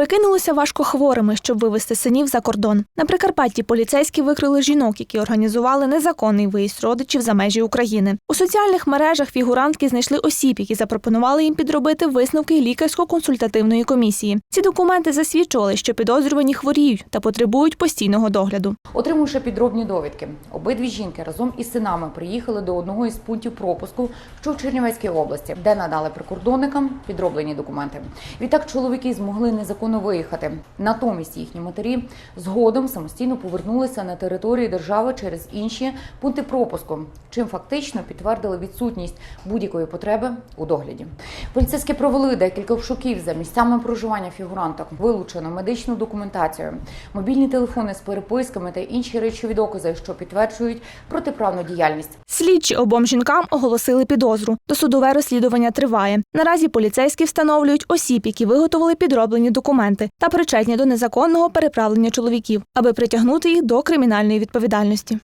Прикинулися важко хворими, щоб вивезти синів за кордон. На Прикарпатті поліцейські викрили жінок, які організували незаконний виїзд родичів за межі України. У соціальних мережах фігурантки знайшли осіб, які запропонували їм підробити висновки лікарсько-консультативної комісії. Ці документи засвідчували, що підозрювані хворіють та потребують постійного догляду. Отримавши підробні довідки, обидві жінки разом із синами приїхали до одного із пунктів пропуску, що в Чернівецькій області, де надали прикордонникам підроблені документи. Відтак чоловіки змогли незаконно виїхати. Натомість їхні матері згодом самостійно повернулися на територію держави через інші пункти пропуску, чим фактично підтвердили відсутність будь-якої потреби у догляді. Поліцейські провели декілька обшуків за місцями проживання фігуранток, вилучено медичну документацію, мобільні телефони з переписками та інші речові докази, що підтверджують протиправну діяльність. Слідчі обом жінкам оголосили підозру. Досудове розслідування триває. Наразі поліцейські встановлюють осіб, які виготовили підроблені документи та причетні до незаконного переправлення чоловіків, аби притягнути їх до кримінальної відповідальності.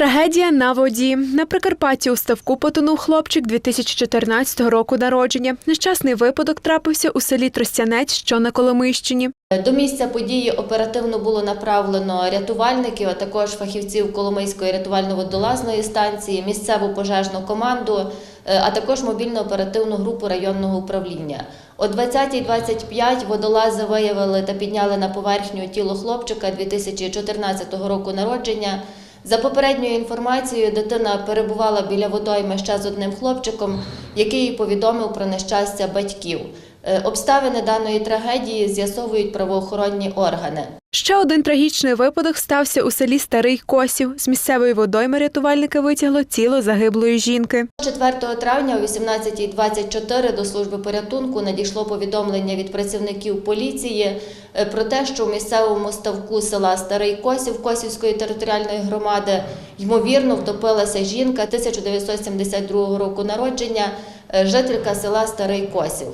Трагедія на воді. На Прикарпатті у ставку потонув хлопчик 2014 року народження. Нещасний випадок трапився у селі Тростянець, що на Коломийщині. До місця події оперативно було направлено рятувальників, а також фахівців Коломийської рятувально-водолазної станції, місцеву пожежну команду, е, а також мобільну оперативну групу районного управління. О 20.25 водолази виявили та підняли на поверхню тіло хлопчика 2014 року народження. За попередньою інформацією, дитина перебувала біля водойми ще з одним хлопчиком, який повідомив про нещастя батьків. Е, Обставини даної трагедії з'ясовують правоохоронні органи. Ще один трагічний випадок стався у селі Старий Косів. З місцевої водойми рятувальники витягло тіло загиблої жінки. 4 травня о 18.24 до служби порятунку надійшло повідомлення від працівників поліції е, про те, що в місцевому ставку села Старий Косів Косівської територіальної громади ймовірно втопилася жінка 1972 року народження, е, жителька села Старий Косів.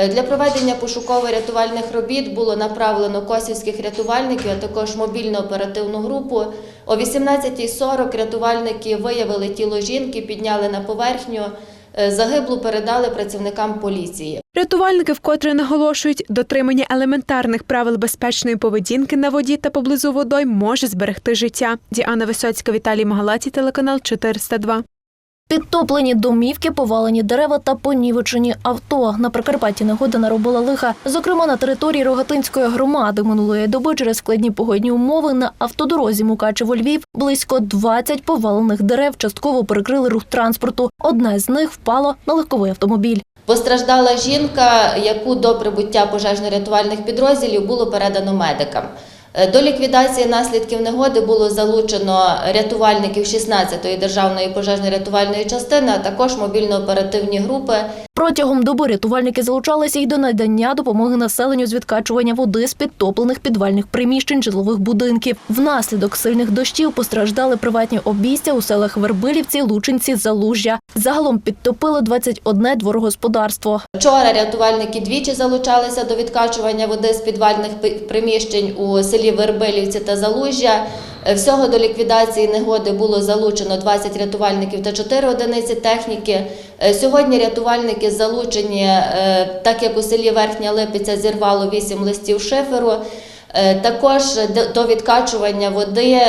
Е, Для проведення пошуково-рятувальних робіт було направлено косівських рятувальників, а також мобільну оперативну групу. О 18.40 рятувальники виявили тіло жінки, підняли на поверхню. Е, Загиблу передали працівникам поліції. Рятувальники вкотре наголошують, дотримання елементарних правил безпечної поведінки на воді та поблизу водой може зберегти життя. Діана Висоцька, Віталій Магалаті, телеканал 402. Підтоплені домівки, повалені дерева та понівечені авто. На Прикарпатті негода наробила лиха. Зокрема, на території Рогатинської громади минулої доби через складні погодні умови на автодорозі Мукачево-Львів близько 20 повалених дерев частково перекрили рух транспорту. Одне з них впало на легковий автомобіль. Постраждала жінка, яку до прибуття пожежно-рятувальних підрозділів було передано медикам. Е, До ліквідації наслідків негоди було залучено рятувальників 16-ї державної пожежно-рятувальної частини, а також мобільно-оперативні групи Протягом доби рятувальники залучалися й до надання допомоги населенню з відкачування води з підтоплених підвальних приміщень житлових будинків. Внаслідок сильних дощів постраждали приватні обійстя у селах Вербилівці, Лучинці, Залужжя. Загалом підтопило 21 дворогосподарство. Вчора рятувальники двічі залучалися до відкачування води з підвальних приміщень у селі Вербилівці та Залужжя. Е, Всього до ліквідації негоди було залучено 20 рятувальників та 4 одиниці техніки. Е, Сьогодні рятувальники залучені, е, так як у селі Верхня Липиця зірвало 8 листів шиферу. Також до відкачування води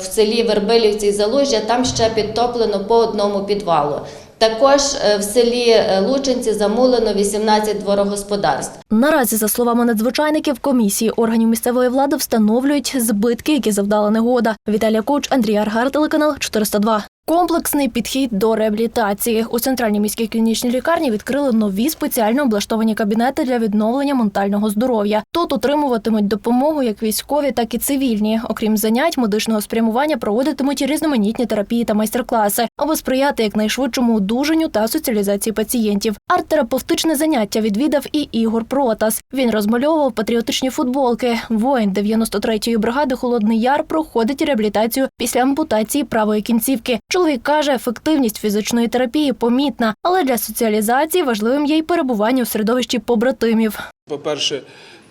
в селі Вербилівці і Залужжя там ще підтоплено по одному підвалу. Також е, в селі Лученці Лучинці замулено 18 дворогосподарств. Наразі, за словами надзвичайників, комісії органів місцевої влади встановлюють збитки, які завдала негода. Віталія Коч, Андрій Аргар, телеканал 402. Комплексний підхід до реабілітації у центральній міській клінічній лікарні відкрили нові спеціально облаштовані кабінети для відновлення ментального здоров'я. Тут отримуватимуть допомогу як військові, так і цивільні. Окрім занять медичного спрямування, проводитимуть різноманітні терапії та майстер-класи, аби сприяти якнайшвидшому одужанню та соціалізації пацієнтів. Арт-терапевтичне заняття відвідав і Ігор Протас. Він розмальовував патріотичні футболки. Воїн 93-ї бригади Холодний Яр проходить реабілітацію після ампутації правої кінцівки. Чоловік каже, ефективність фізичної терапії помітна, але для соціалізації важливим є й перебування у середовищі побратимів. По-перше,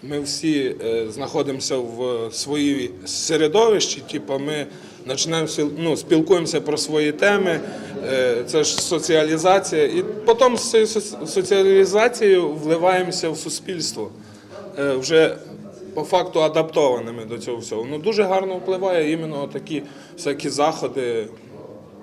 ми всі е, знаходимося в своїй середовищі, типу ми починаємо ну, спілкуємося про свої теми, е, це ж соціалізація, і потім з цією соціалізацією вливаємося в суспільство. е, вже по факту адаптованими до цього всього. Ну дуже гарно впливає іменно такі всякі заходи.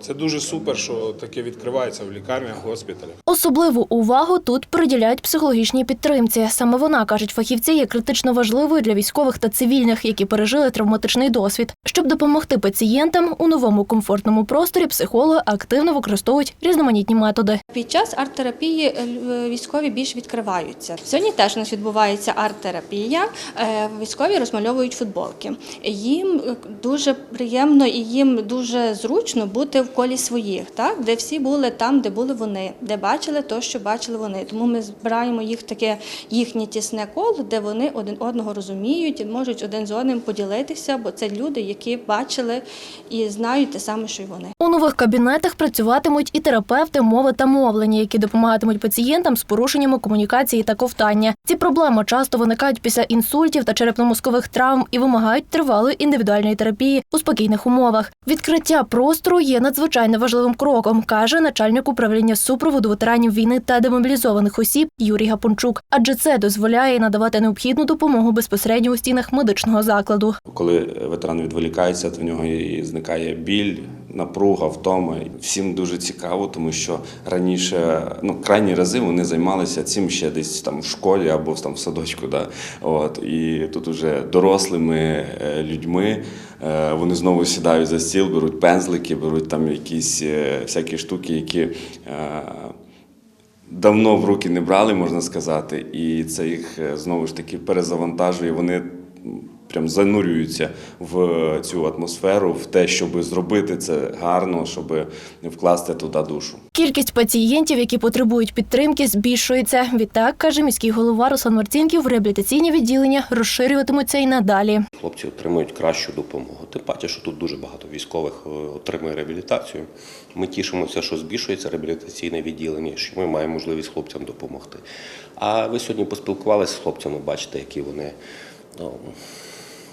Це дуже супер, що таке відкривається в лікарнях, госпіталях. Особливу увагу тут приділяють психологічній підтримці. Саме вона, кажуть фахівці, є критично важливою для військових та цивільних, які пережили травматичний досвід. Щоб допомогти пацієнтам у новому комфортному просторі, психологи активно використовують різноманітні методи. Під час арт-терапії е, військові більш відкриваються. Сьогодні теж у нас відбувається арт-терапія. Е, Військові розмальовують футболки. Їм е, дуже приємно і їм дуже зручно бути в колі своїх, так де всі були там, де були вони, де бачили то, що бачили вони. Тому ми збираємо їх таке їхнє тісне коло, де вони один одного розуміють і можуть один з одним поділитися, бо це люди, які бачили і знають те саме, що й вони. У нових кабінетах працюватимуть і терапевти мови та мовлення, які допомагатимуть пацієнтам з порушеннями комунікації та ковтання. Ці проблеми часто виникають після інсультів та черепно-мозкових травм і вимагають тривалої індивідуальної терапії у спокійних умовах. Відкриття простору є надзвичайно важливим кроком, каже начальник управління супроводу ветеранів війни та демобілізованих осіб Юрій Гапончук. Адже це дозволяє надавати необхідну допомогу безпосередньо у стінах медичного закладу. Коли ветеран відволікається, то в нього і зникає біль, напруга, втома. Всім дуже цікаво, тому що раніше, ну крайні рази вони займалися цим ще десь там в школі або там в садочку. Да? От і тут уже дорослими е, людьми. е, Вони знову сідають за стіл, беруть пензлики, беруть там якісь е, всякі штуки, які давно в руки не брали, можна сказати, і це їх знову ж таки перезавантажує. Вони прям занурюються в цю атмосферу, в те, щоб зробити це гарно, щоб вкласти туди душу. Кількість пацієнтів, які потребують підтримки, збільшується. Відтак, каже міський голова Руслан Марцінків, реабілітаційні відділення розширюватимуться й надалі. Хлопці отримують кращу допомогу. Тим паче, що тут дуже багато військових е, отримує реабілітацію. Ми тішимося, що збільшується реабілітаційне відділення, що ми маємо можливість хлопцям допомогти. А ви сьогодні поспілкувалися з хлопцями, бачите, які вони ну,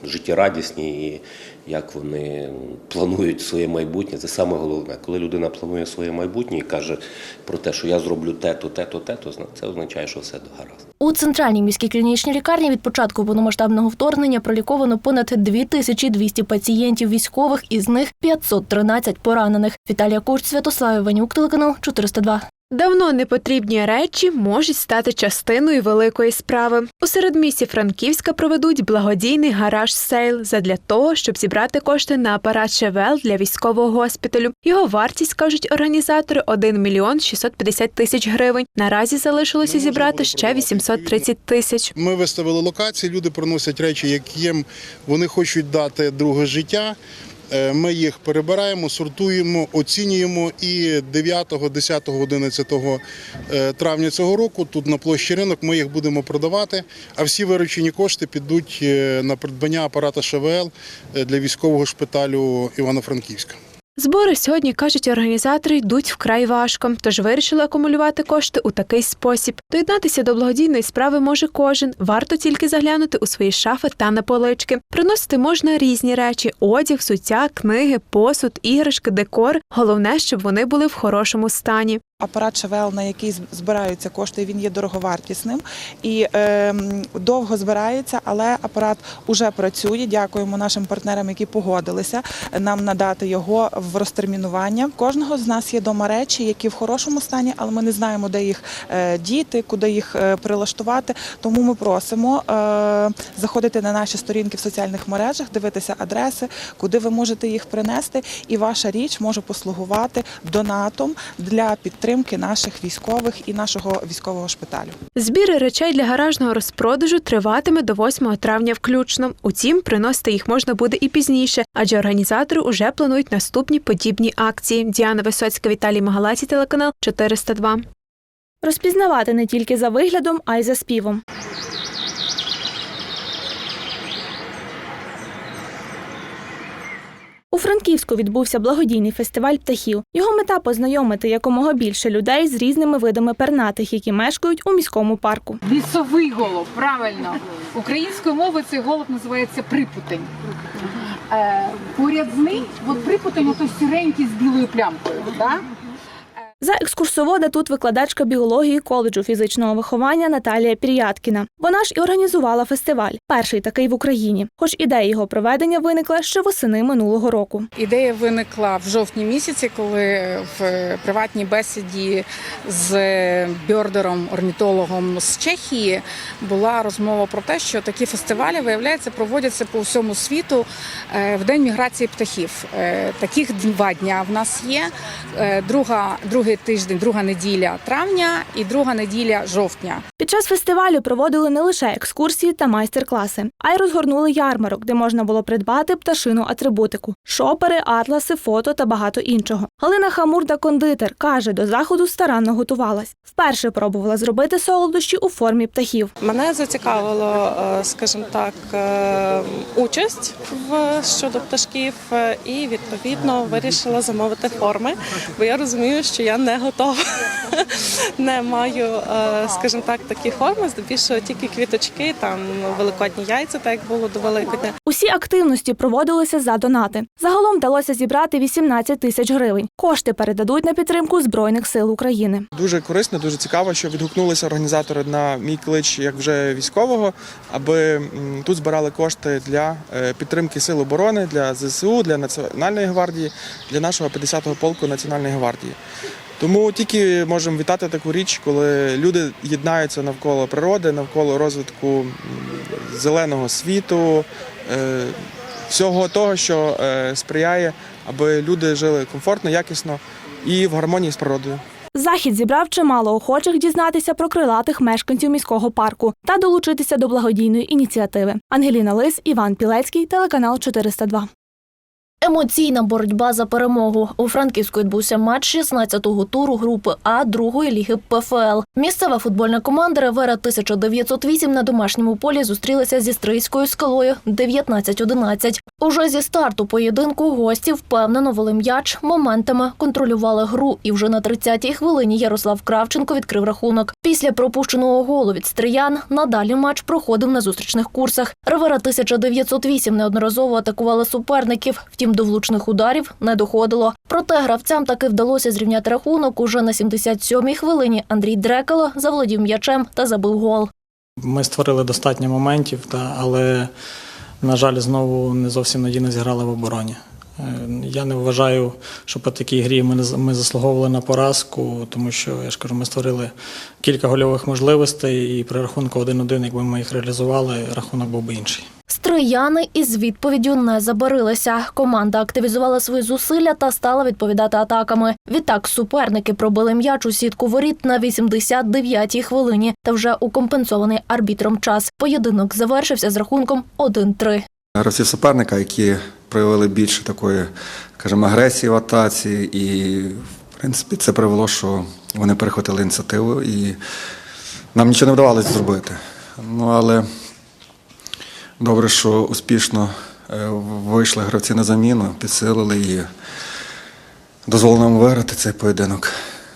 життєрадісні і як вони планують своє майбутнє. Це саме головне. Коли людина планує своє майбутнє і каже про те, що я зроблю те-то, те-то, те-то, це означає, що все гаразд. У центральній міській клінічній лікарні від початку повномасштабного вторгнення проліковано понад 2200 пацієнтів військових, із них 513 поранених. Віталія Курч, Святослав Іванюк, телеканал 402. Давно непотрібні речі можуть стати частиною великої справи. У середмісті Франківська проведуть благодійний гараж сейл задля того, щоб зібрати кошти на апарат ШВЛ для військового госпіталю. Його вартість кажуть організатори 1 мільйон 650 тисяч гривень. Наразі залишилося зібрати ще 830 тисяч. Ми виставили локації, люди приносять речі, яким вони хочуть дати друге життя. Е, Ми їх перебираємо, сортуємо, оцінюємо. І 9, 10, 11 е, травня цього року тут на площі ринок ми їх будемо продавати. А всі виручені кошти підуть е, на придбання апарата ШВЛ е, для військового шпиталю Івано-Франківська. Збори сьогодні кажуть організатори йдуть вкрай важко, тож вирішили акумулювати кошти у такий спосіб. Доєднатися до благодійної справи може кожен. Варто тільки заглянути у свої шафи та на полички. Приносити можна різні речі: одяг, суття, книги, посуд, іграшки, декор. Головне, щоб вони були в хорошому стані. Апарат ШВЛ, на який збираються кошти, він є дороговартісним і е, довго збирається, але апарат уже працює. Дякуємо нашим партнерам, які погодилися нам надати його в розтермінування. Кожного з нас є дома речі, які в хорошому стані, але ми не знаємо, де їх е, діти, куди їх е, прилаштувати. Тому ми просимо е, заходити на наші сторінки в соціальних мережах, дивитися адреси, куди ви можете їх принести, і ваша річ може послугувати донатом для підтримки наших військових і нашого військового шпиталю. Збір речей для гаражного розпродажу триватиме до 8 травня включно. Утім, приносити їх можна буде і пізніше, адже організатори уже планують наступні подібні акції. Діана Висоцька, Віталій Магалаці, телеканал 402. Розпізнавати не тільки за виглядом, а й за співом. Франківську відбувся благодійний фестиваль птахів. Його мета познайомити якомога більше людей з різними видами пернатих, які мешкають у міському парку. Лісовий голуб, правильно. Українською мовою цей голуб називається припутень. Е, поряд з ним, от припутень ото сіренький з білою плямкою. Да? За екскурсовода тут викладачка біології коледжу фізичного виховання Наталія Пір'яткіна. Вона ж і організувала фестиваль, перший такий в Україні. Хоч ідея його проведення виникла ще восени минулого року. Ідея виникла в жовтні місяці, коли в приватній бесіді з бьордером, орнітологом з Чехії була розмова про те, що такі фестивалі виявляється проводяться по всьому світу е, в день міграції птахів. Е, Таких два дня в нас є. Е, Друга, другий тиждень, друга неділя травня і друга неділя жовтня. Під час фестивалю проводили не лише екскурсії та майстер-класи, а й розгорнули ярмарок, де можна було придбати пташину атрибутику, шопери, атласи, фото та багато іншого. Галина Хамурда, кондитер, каже, до заходу старанно готувалась. Вперше пробувала зробити солодощі у формі птахів. Мене зацікавило, е, скажімо так, е, участь в щодо пташків, е, і відповідно вирішила замовити форми, бо я розумію, що я не готова. Не маю, е, скажімо так, такі форми, здебільшого тільки квіточки, там великодні яйця, так як було до Великодня. Усі активності проводилися за донати. Загалом вдалося зібрати 18 тисяч гривень. Кошти передадуть на підтримку Збройних сил України. Дуже корисно, дуже цікаво, що відгукнулися організатори на мій клич як вже військового, аби тут збирали кошти для е, підтримки сил оборони, для ЗСУ, для Національної гвардії, для нашого 50-го полку Національної гвардії. Тому тільки можемо вітати таку річ, коли люди єднаються навколо природи, навколо розвитку зеленого світу, е, всього того, що е, сприяє, аби люди жили комфортно, якісно і в гармонії з природою. Захід зібрав чимало охочих дізнатися про крилатих мешканців міського парку та долучитися до благодійної ініціативи. Ангеліна Лис, Іван Пілецький, телеканал 402. Емоційна боротьба за перемогу. У Франківську відбувся матч 16-го туру групи А другої ліги ПФЛ. Місцева футбольна команда Ревера 1908 на домашньому полі зустрілася зі стрийською скалою 19-11. Уже зі старту поєдинку гості впевнено вели м'яч, моментами контролювали гру, і вже на 30-й хвилині Ярослав Кравченко відкрив рахунок. Після пропущеного голу від стриян надалі матч проходив на зустрічних курсах. Ревера 1908 неодноразово атакували суперників, втім до влучних ударів не доходило. Проте гравцям таки вдалося зрівняти рахунок уже на 77-й хвилині. Андрій Дрекало заволодів м'ячем та забив гол. Ми створили достатньо моментів, але, на жаль, знову не зовсім надійно зіграли в обороні. Е, Я не вважаю, що по такій грі ми, не з- ми заслуговували на поразку, тому що, я ж кажу, ми створили кілька гольових можливостей, і при рахунку 1-1, якби ми їх реалізували, рахунок був би інший. Стрияни із відповіддю не забарилися. Команда активізувала свої зусилля та стала відповідати атаками. Відтак суперники пробили м'яч у сітку воріт на 89-й хвилині та вже у компенсований арбітром час. Поєдинок завершився з рахунком 1-3. Гравці суперника, які проявили більше такої, скажімо, агресії в атаці, і в принципі це привело, що вони перехватили ініціативу, і нам нічого не вдавалося зробити. Ну але добре, що успішно е, вийшли гравці на заміну, підсилили і дозволили нам виграти цей поєдинок.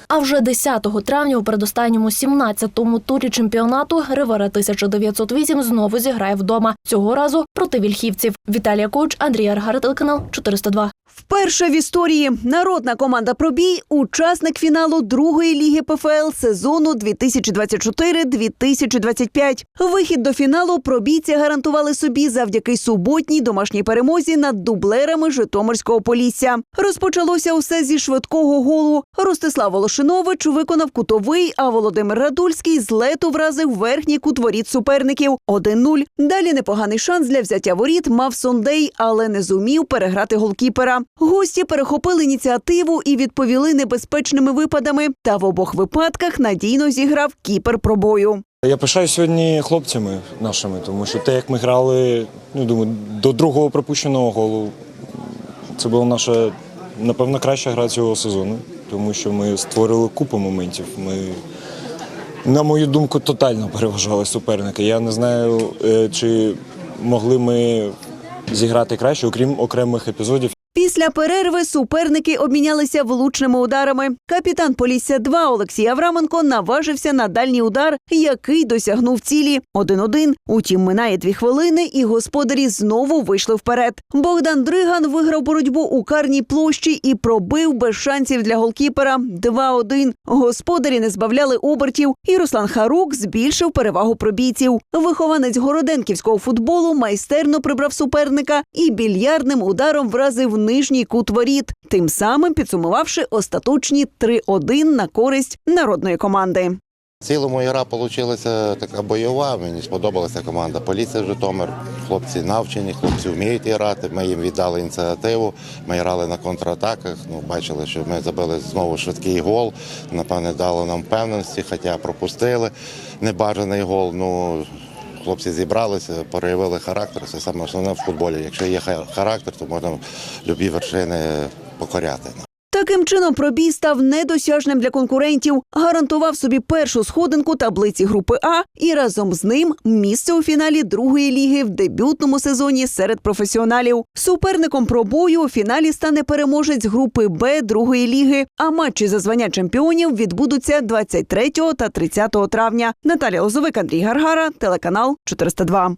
А вже 10 травня у передостанньому 17-му турі чемпіонату Ривера 1908 знову зіграє вдома. Цього разу проти вільхівців. Віталія Коуч, Андрій Аргар, телеканал 402. Вперше в історії народна команда «Пробій» – учасник фіналу другої ліги ПФЛ сезону 2024-2025. Вихід до фіналу пробійці гарантували собі завдяки суботній домашній перемозі над дублерами Житомирського Полісся. Розпочалося усе зі швидкого голу. Ростислав Волошинович виконав кутовий, а Володимир Радульський з лету вразив верхній кут воріт суперників 1-0. Далі непоганий шанс для взяття воріт мав Сондей, але не зумів переграти голкіпера. Гості перехопили ініціативу і відповіли небезпечними випадами. Та в обох випадках надійно зіграв кіпер пробою. Я пишаю сьогодні хлопцями нашими, тому що те, як ми грали, ну думаю, до другого пропущеного голу, це була наша, напевно, краща гра цього сезону, тому що ми створили купу моментів. Ми, на мою думку, тотально переважали суперника. Я не знаю, е, чи могли ми зіграти краще, окрім окремих епізодів. Після перерви суперники обмінялися влучними ударами. Капітан Полісся 2 Олексій Авраменко наважився на дальній удар, який досягнув цілі 1-1. Утім, минає дві хвилини, і господарі знову вийшли вперед. Богдан Дриган виграв боротьбу у карній площі і пробив без шансів для голкіпера 2-1. Господарі не збавляли обертів, і Руслан Харук збільшив перевагу пробійців. Вихованець городенківського футболу майстерно прибрав суперника і більярдним ударом вразив нижній кут воріт, тим самим підсумувавши остаточні 3-1 на користь народної команди. В цілому гра вийшла така бойова. Мені сподобалася команда. Поліція Житомир. Хлопці навчені, хлопці вміють грати. Ми їм віддали ініціативу. Ми грали на контратаках. Ну, бачили, що ми забили знову швидкий гол. Напевне, дало нам впевненості, хоча пропустили небажаний гол. Ну, хлопці зібралися, проявили характер. Це саме основне в футболі. Якщо є характер, то можна любі вершини покоряти. Таким чином, пробій став недосяжним для конкурентів, гарантував собі першу сходинку таблиці групи А і разом з ним місце у фіналі другої ліги в дебютному сезоні серед професіоналів. Суперником пробою у фіналі стане переможець групи Б другої ліги. А матчі за звання чемпіонів відбудуться 23 та 30 травня. Наталя Лозовик, Андрій Гаргара, телеканал 402.